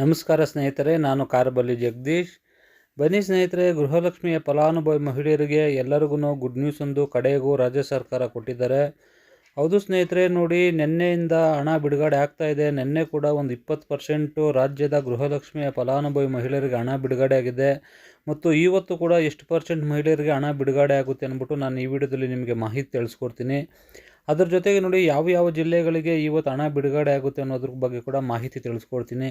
ನಮಸ್ಕಾರ ಸ್ನೇಹಿತರೆ, ನಾನು ಕಾರಬಲ್ಲಿ ಜಗದೀಶ್. ಬನ್ನಿ ಸ್ನೇಹಿತರೆ, ಗೃಹಲಕ್ಷ್ಮಿಯ ಫಲಾನುಭವಿ ಮಹಿಳೆಯರಿಗೆ ಎಲ್ಲರಿಗೂ ಗುಡ್ ನ್ಯೂಸ್ ಒಂದು ಕಡೆಗೂ ರಾಜ್ಯ ಸರ್ಕಾರ ಕೊಟ್ಟಿದ್ದಾರೆ. ಹೌದು ಸ್ನೇಹಿತರೆ, ನೋಡಿ, ನಿನ್ನೆಯಿಂದ ಹಣ ಬಿಡುಗಡೆ ಆಗ್ತಾ ಇದೆ. ನಿನ್ನೆ ಕೂಡ ಒಂದು ಇಪ್ಪತ್ತು ಪರ್ಸೆಂಟು ರಾಜ್ಯದ ಗೃಹಲಕ್ಷ್ಮಿಯ ಫಲಾನುಭವಿ ಮಹಿಳೆಯರಿಗೆ ಹಣ ಬಿಡುಗಡೆ ಆಗಿದೆ. ಮತ್ತು ಇವತ್ತು ಕೂಡ ಎಷ್ಟು ಪರ್ಸೆಂಟ್ ಮಹಿಳೆಯರಿಗೆ ಹಣ ಬಿಡುಗಡೆ ಆಗುತ್ತೆ ಅಂದ್ಬಿಟ್ಟು ನಾನು ಈ ವಿಡಿಯೋದಲ್ಲಿ ನಿಮಗೆ ಮಾಹಿತಿ ತಿಳಿಸ್ಕೊಡ್ತೀನಿ. ಅದ್ರ ಜೊತೆಗೆ ನೋಡಿ ಯಾವ ಯಾವ ಜಿಲ್ಲೆಗಳಿಗೆ ಇವತ್ತು ಹಣ ಬಿಡುಗಡೆ ಆಗುತ್ತೆ ಅನ್ನೋದ್ರ ಬಗ್ಗೆ ಕೂಡ ಮಾಹಿತಿ ತಿಳಿಸ್ಕೊಡ್ತೀನಿ.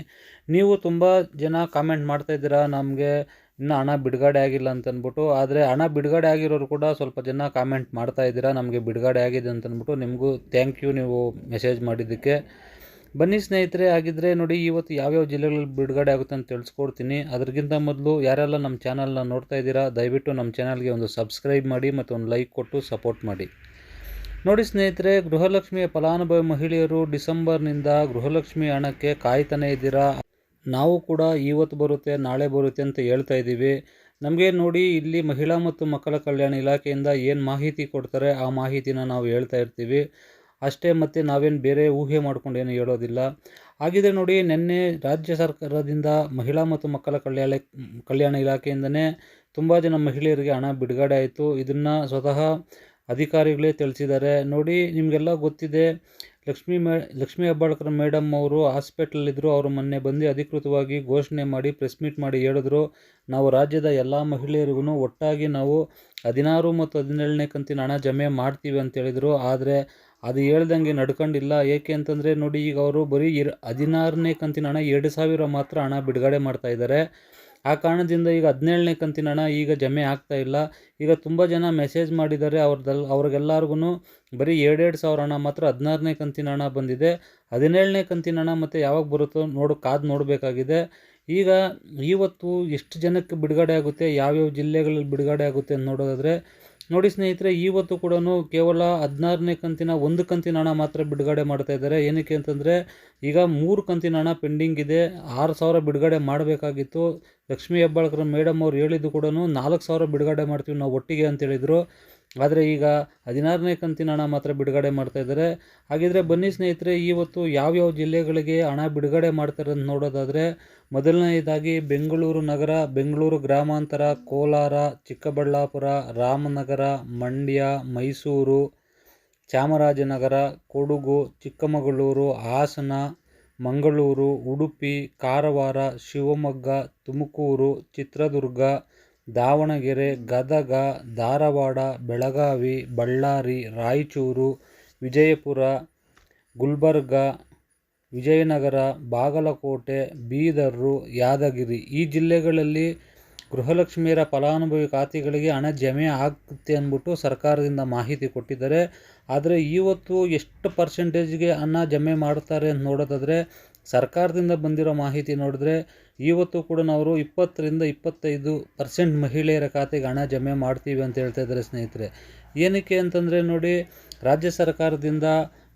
ನೀವು ತುಂಬ ಜನ ಕಾಮೆಂಟ್ ಮಾಡ್ತಾ ಇದ್ದೀರಾ, ನಮಗೆ ಇನ್ನೂ ಹಣ ಬಿಡುಗಡೆ ಆಗಿಲ್ಲ ಅಂತ ಅಂದ್ಬಿಟ್ಟು, ಆದರೆ ಹಣ ಬಿಡುಗಡೆ ಆಗಿರೋರು ಕೂಡ ಸ್ವಲ್ಪ ಜನ ಕಾಮೆಂಟ್ ಮಾಡ್ತಾ ಇದ್ದೀರಾ, ನಮಗೆ ಬಿಡುಗಡೆ ಆಗಿದೆ ಅಂತ ಅಂದ್ಬಿಟ್ಟು ನಿಮಗೂ ಥ್ಯಾಂಕ್ ಯು ನೀವು ಮೆಸೇಜ್ ಮಾಡಿದ್ದಕ್ಕೆ. ಬನ್ನಿ ಸ್ನೇಹಿತರೆ ಆಗಿದ್ದರೆ ನೋಡಿ ಇವತ್ತು ಯಾವ್ಯಾವ ಜಿಲ್ಲೆಗಳಲ್ಲಿ ಬಿಡುಗಡೆ ಆಗುತ್ತೆ ಅಂತ ತಿಳಿಸ್ಕೊಡ್ತೀನಿ. ಅದಕ್ಕಿಂತ ಮೊದಲು ಯಾರೆಲ್ಲ ನಮ್ಮ ಚಾನಲ್ನ ನೋಡ್ತಾ ಇದ್ದೀರಾ, ದಯವಿಟ್ಟು ನಮ್ಮ ಚಾನಲ್ಗೆ ಒಂದು ಸಬ್ಸ್ಕ್ರೈಬ್ ಮಾಡಿ ಮತ್ತು ಒಂದು ಲೈಕ್ ಕೊಟ್ಟು ಸಪೋರ್ಟ್ ಮಾಡಿ. ನೋಡಿ ಸ್ನೇಹಿತರೆ, ಗೃಹಲಕ್ಷ್ಮಿಯ ಫಲಾನುಭವಿ ಮಹಿಳೆಯರು ಡಿಸೆಂಬರ್ನಿಂದ ಗೃಹಲಕ್ಷ್ಮಿ ಹಣಕ್ಕೆ ಕಾಯ್ತಾನೆ ಇದ್ದೀರಾ? ನಾವು ಕೂಡ ಇವತ್ತು ಬರುತ್ತೆ, ನಾಳೆ ಬರುತ್ತೆ ಅಂತ ಹೇಳ್ತಾ ಇದ್ದೀವಿ. ನಮಗೆ ನೋಡಿ, ಇಲ್ಲಿ ಮಹಿಳಾ ಮತ್ತು ಮಕ್ಕಳ ಕಲ್ಯಾಣ ಇಲಾಖೆಯಿಂದ ಏನು ಮಾಹಿತಿ ಕೊಡ್ತಾರೆ, ಆ ಮಾಹಿತಿನ ನಾವು ಹೇಳ್ತಾ ಇರ್ತೀವಿ. ಅಷ್ಟೇ ಮತ್ತು ನಾವೇನು ಬೇರೆ ಊಹೆ ಮಾಡ್ಕೊಂಡು ಏನು ಹೇಳೋದಿಲ್ಲ. ಹಾಗಿದೆ ನೋಡಿ, ನಿನ್ನೆ ರಾಜ್ಯ ಸರ್ಕಾರದಿಂದ ಮಹಿಳಾ ಮತ್ತು ಮಕ್ಕಳ ಕಲ್ಯಾಣ ಕಲ್ಯಾಣ ಇಲಾಖೆಯಿಂದನೇ ತುಂಬ ಜನ ಮಹಿಳೆಯರಿಗೆ ಹಣ ಬಿಡುಗಡೆ ಆಯಿತು. ಇದನ್ನು ಸ್ವತಃ ಅಧಿಕಾರಿಗಳೇ ತಿಳಿಸಿದ್ದಾರೆ. ನೋಡಿ, ನಿಮಗೆಲ್ಲ ಗೊತ್ತಿದೆ, ಲಕ್ಷ್ಮೀ ಮೇ, ಲಕ್ಷ್ಮೀ ಹೆಬ್ಬಾಳ್ಕರ್ ಮೇಡಮ್ ಅವರು ಹಾಸ್ಪಿಟ್ಲಲ್ಲಿದ್ದರು ಅವರು ಮೊನ್ನೆ ಬಂದು ಅಧಿಕೃತವಾಗಿ ಘೋಷಣೆ ಮಾಡಿ, ಪ್ರೆಸ್ ಮೀಟ್ ಮಾಡಿ ಹೇಳಿದ್ರು, ನಾವು ರಾಜ್ಯದ ಎಲ್ಲ ಮಹಿಳೆಯರಿಗೂ ಒಟ್ಟಾಗಿ ನಾವು ಹದಿನಾರು ಮತ್ತು ಹದಿನೇಳನೇ ಕಂತಿನ ಹಣ ಜಮೆ ಮಾಡ್ತೀವಿ ಅಂತ ಹೇಳಿದರು. ಆದರೆ, ಅದು ಹೇಳ್ದಂಗೆ ನಡ್ಕೊಂಡಿಲ್ಲ. ಏಕೆ ಅಂತಂದರೆ, ನೋಡಿ, ಈಗ ಅವರು ಬರೀ ಇರ್, ಹದಿನಾರನೇ ಕಂತಿನ ಹಣ, ಎರಡು ಸಾವಿರ ಮಾತ್ರ ಹಣ ಬಿಡುಗಡೆ ಮಾಡ್ತಾ ಇದ್ದಾರೆ. ಆ ಕಾರಣದಿಂದ ಈಗ ಹದಿನೇಳನೇ ಕಂತಿನ ಹಣ ಈಗ ಜಮೆ ಆಗ್ತಾ ಇಲ್ಲ. ಈಗ ತುಂಬ ಜನ ಮೆಸೇಜ್ ಮಾಡಿದ್ದಾರೆ, ಅವ್ರದ್ದೆಲ್ಲ ಅವ್ರಿಗೆಲ್ಲರಿಗೂ ಬರೀ ಎರಡೆರಡು ಸಾವಿರ ಹಣ ಮಾತ್ರ ಹದಿನಾರನೇ ಕಂತಿನ ಹಣ ಬಂದಿದೆ. ಹದಿನೇಳನೇ ಕಂತಿನ ಹಣ ಮತ್ತು ಯಾವಾಗ ಬರುತ್ತೋ ನೋಡು, ಕಾದು ನೋಡಬೇಕಾಗಿದೆ. ಈಗ ಇವತ್ತು ಎಷ್ಟು ಜನಕ್ಕೆ ಬಿಡುಗಡೆ ಆಗುತ್ತೆ, ಯಾವ್ಯಾವ ಜಿಲ್ಲೆಗಳಲ್ಲಿ ಬಿಡುಗಡೆ ಆಗುತ್ತೆ ಅಂತ ನೋಡೋದಾದರೆ ನೋಡಿ ಸ್ನೇಹಿತರೆ ಇವತ್ತು ಕೂಡ ಕೇವಲ ಹದಿನಾರನೇ ಕಂತಿನ ಒಂದು ಕಂತಿನ ಹಣ ಮಾತ್ರ ಬಿಡುಗಡೆ ಮಾಡ್ತಾ ಇದ್ದಾರೆ. ಏನಕ್ಕೆ ಅಂತಂದರೆ, ಈಗ ಮೂರು ಕಂತಿನ ಹಣ ಪೆಂಡಿಂಗ್ ಇದೆ. ಆರು ಸಾವಿರ ಬಿಡುಗಡೆ ಮಾಡಬೇಕಾಗಿತ್ತು. ಲಕ್ಷ್ಮೀ ಹೆಬ್ಬಾಳ್ಕರ್ ಮೇಡಮ್ ಅವ್ರು ಹೇಳಿದ್ದು ಕೂಡ ನಾಲ್ಕು ಸಾವಿರ ಬಿಡುಗಡೆ ಮಾಡ್ತೀವಿ ನಾವು ಒಟ್ಟಿಗೆ ಅಂತ ಹೇಳಿದರು. ಆದರೆ ಈಗ ಹದಿನಾರನೇ ಕಂತಿನ ಹಣ ಮಾತ್ರ ಬಿಡುಗಡೆ ಮಾಡ್ತಾ ಇದ್ದಾರೆ. ಹಾಗಿದ್ರೆ ಬನ್ನಿ ಸ್ನೇಹಿತರೆ ಇವತ್ತು ಯಾವ್ಯಾವ ಜಿಲ್ಲೆಗಳಿಗೆ ಹಣ ಬಿಡುಗಡೆ ಮಾಡ್ತಾರೆ ಅಂತ ನೋಡೋದಾದರೆ ಮೊದಲನೆಯದಾಗಿ ಬೆಂಗಳೂರು ನಗರ, ಬೆಂಗಳೂರು ಗ್ರಾಮಾಂತರ, ಕೋಲಾರ, ಚಿಕ್ಕಬಳ್ಳಾಪುರ, ರಾಮನಗರ, ಮಂಡ್ಯ, ಮೈಸೂರು, ಚಾಮರಾಜನಗರ, ಕೊಡಗು, ಚಿಕ್ಕಮಗಳೂರು, ಹಾಸನ, ಮಂಗಳೂರು, ಉಡುಪಿ, ಕಾರವಾರ, ಶಿವಮೊಗ್ಗ, ತುಮಕೂರು, ಚಿತ್ರದುರ್ಗ ದಾವಣಗೆರೆ, ಗದಗ, ಧಾರವಾಡ, ಬೆಳಗಾವಿ, ಬಳ್ಳಾರಿ, ರಾಯಚೂರು, ವಿಜಯಪುರ, ಗುಲ್ಬರ್ಗ, ವಿಜಯನಗರ, ಬಾಗಲಕೋಟೆ, ಬೀದರು, ಯಾದಗಿರಿ ಈ ಜಿಲ್ಲೆಗಳಲ್ಲಿ ಗೃಹಲಕ್ಷ್ಮಿಯರ ಫಲಾನುಭವಿ ಖಾತೆಗಳಿಗೆ ಹಣ ಜಮೆ ಆಗುತ್ತೆ ಅಂದ್ಬಿಟ್ಟು ಸರ್ಕಾರದಿಂದ ಮಾಹಿತಿ ಕೊಟ್ಟಿದ್ದಾರೆ. ಆದರೆ ಇವತ್ತು ಎಷ್ಟು ಪರ್ಸೆಂಟೇಜ್ಗೆ ಹಣ ಜಮೆ ಮಾಡ್ತಾರೆ ಅಂತ ನೋಡೋದಾದರೆ ಸರ್ಕಾರದಿಂದ ಬಂದಿರೋ ಮಾಹಿತಿ ನೋಡಿದ್ರೆ ಇವತ್ತು ಕೂಡ ನಾವು ಇಪ್ಪತ್ತರಿಂದ ಇಪ್ಪತ್ತೈದು ಪರ್ಸೆಂಟ್ ಮಹಿಳೆಯರ ಖಾತೆಗೆ ಹಣ ಜಮೆ ಮಾಡ್ತೀವಿ ಅಂತ ಹೇಳ್ತಾ ಇದ್ದಾರೆ ಸ್ನೇಹಿತರೆ. ಏನಕ್ಕೆ ಅಂತಂದರೆ ನೋಡಿ, ರಾಜ್ಯ ಸರ್ಕಾರದಿಂದ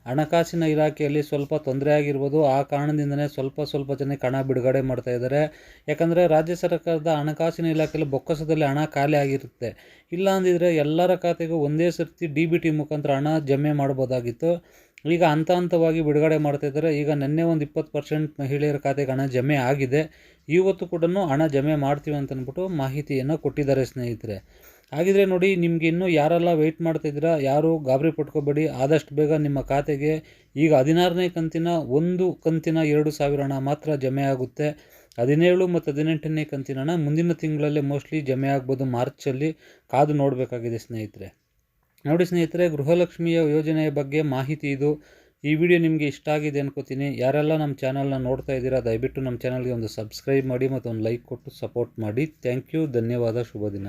ಹಣಕಾಸಿನ ಇಲಾಖೆಯಲ್ಲಿ ಸ್ವಲ್ಪ ತೊಂದರೆ ಆಗಿರ್ಬೋದು. ಆ ಕಾರಣದಿಂದನೇ ಸ್ವಲ್ಪ ಸ್ವಲ್ಪ ಜನಕ್ಕೆ ಹಣ ಬಿಡುಗಡೆ ಮಾಡ್ತಾ ಇದ್ದಾರೆ. ಯಾಕಂದರೆ ರಾಜ್ಯ ಸರ್ಕಾರದ ಹಣಕಾಸಿನ ಇಲಾಖೆಯಲ್ಲಿ ಬೊಕ್ಕಸದಲ್ಲಿ ಹಣ ಖಾಲಿ ಆಗಿರುತ್ತೆ. ಇಲ್ಲ ಅಂದಿದ್ರೆ ಎಲ್ಲರ ಖಾತೆಗೂ ಒಂದೇ ಸರ್ತಿ ಡಿ ಬಿ ಟಿ ಮುಖಾಂತರ ಹಣ ಜಮೆ ಮಾಡ್ಬೋದಾಗಿತ್ತು. ಈಗ ಹಂತ ಹಂತವಾಗಿ ಬಿಡುಗಡೆ ಮಾಡ್ತಾ ಇದ್ದಾರೆ. ಈಗ ನಿನ್ನೆ ಒಂದು ಇಪ್ಪತ್ತು ಪರ್ಸೆಂಟ್ ಮಹಿಳೆಯರ ಖಾತೆಗೆ ಹಣ ಜಮೆ ಆಗಿದೆ. ಇವತ್ತು ಕೂಡ ಹಣ ಜಮೆ ಮಾಡ್ತೀವಿ ಅಂತ ಅಂದ್ಬಿಟ್ಟು ಮಾಹಿತಿಯನ್ನು ಕೊಟ್ಟಿದ್ದಾರೆ ಸ್ನೇಹಿತರೆ. ಹಾಗಿದ್ರೆ ನೋಡಿ, ನಿಮಗೆ ಇನ್ನೂ ಯಾರೆಲ್ಲ ವೆಯ್ಟ್ ಮಾಡ್ತಾಯಿದ್ದೀರಾ ಯಾರು ಗಾಬರಿ ಪಟ್ಕೋಬೇಡಿ, ಆದಷ್ಟು ಬೇಗ ನಿಮ್ಮ ಖಾತೆಗೆ ಈಗ ಹದಿನಾರನೇ ಕಂತಿನ, ಒಂದು ಕಂತಿನ ಎರಡು ಸಾವಿರ ಹಣ ಮಾತ್ರ ಜಮೆ ಆಗುತ್ತೆ. ಹದಿನೇಳು ಮತ್ತು ಹದಿನೆಂಟನೇ ಕಂತಿನ ಹಣ ಮುಂದಿನ ತಿಂಗಳಲ್ಲೇ ಮೋಸ್ಟ್ಲಿ ಜಮೆ ಆಗ್ಬೋದು ಮಾರ್ಚಲ್ಲಿ. ಕಾದು ನೋಡಬೇಕಾಗಿದೆ ಸ್ನೇಹಿತರೆ. ನೋಡಿ ಸ್ನೇಹಿತರೆ, ಗೃಹಲಕ್ಷ್ಮಿಯ ಯೋಜನೆಯ ಬಗ್ಗೆ ಮಾಹಿತಿ ಇದು. ಈ ವಿಡಿಯೋ ನಿಮಗೆ ಇಷ್ಟ ಆಗಿದೆ ಅನ್ಕೋತೀನಿ. ಯಾರೆಲ್ಲ ನಮ್ಮ ಚಾನಲ್ನ ನೋಡ್ತಾ ಇದ್ದೀರಾ, ದಯವಿಟ್ಟು ನಮ್ಮ ಚಾನಲ್ಗೆ ಒಂದು ಸಬ್ಸ್ಕ್ರೈಬ್ ಮಾಡಿ ಮತ್ತು ಒಂದು ಲೈಕ್ ಕೊಟ್ಟು ಸಪೋರ್ಟ್ ಮಾಡಿ. ಥ್ಯಾಂಕ್ ಯು ಧನ್ಯವಾದ. ಶುಭ ದಿನ.